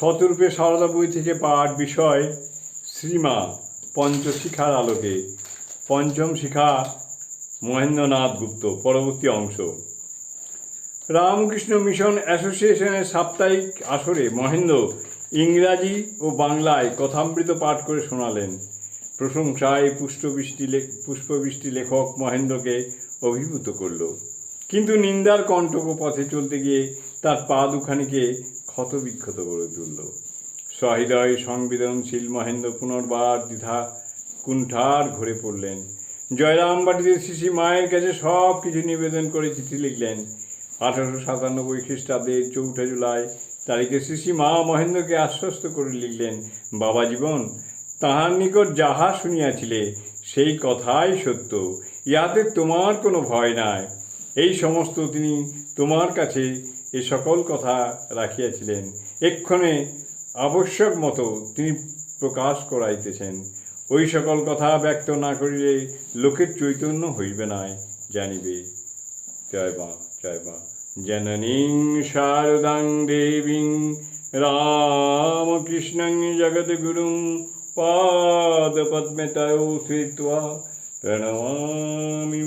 শতরূপে সারদা বই থেকে পাঠ বিষয় শ্রীমা পঞ্চশিখার আলোকে। পঞ্চম শিখা মহেন্দ্রনাথ গুপ্ত, পরবর্তী অংশ। রামকৃষ্ণ মিশন অ্যাসোসিয়েশনের সাপ্তাহিক আসরে মহেন্দ্র ইংরাজি ও বাংলায় কথামৃত পাঠ করে শোনালেন। প্রশংসায় পুষ্পবৃষ্টি পুষ্পবৃষ্টি লেখক মহেন্দ্রকে অভিভূত করল। কিন্তু নিন্দার কণ্টক পথে চলতে গিয়ে তার পা দুখানিকে ক্ষতবিক্ষত করে তুলল। সহৃদয় সংবেদনশীল মহেন্দ্র পুনর্বার দ্বিধা কুণ্ঠার ঘুরে পড়লেন। জয়রাম বাটিতে শিশি মায়ের কাছে সব কিছু নিবেদন করে চিঠি লিখলেন। আঠারোশো সাতানব্বই খ্রিস্টাব্দের চৌঠা জুলাই তারিখে শ্রী মা মহেন্দ্রকে আশ্বস্ত করে লিখলেন, বাবা জীবন, তাহার নিকট যাহা শুনিয়াছিলে, সেই কথাই সত্য। ইহাতে তোমার কোনো ভয় নাই। এই সমস্ত তিনি তোমার কাছে এ সকল কথা রাখিয়াছিলেন। এক্ষণে আবশ্যক মতো তিনি প্রকাশ করাইতেছেন। ওই সকল কথা ব্যক্ত না করিলে লোকের চৈতন্য হইবে না, জানিবে। জয় মা জয় মা। জননীং শারদাং দেবীং রামকৃষ্ণং জগদ্গুরুং পাদপদ্মে তয়ো শ্রিত্বা প্রণমামি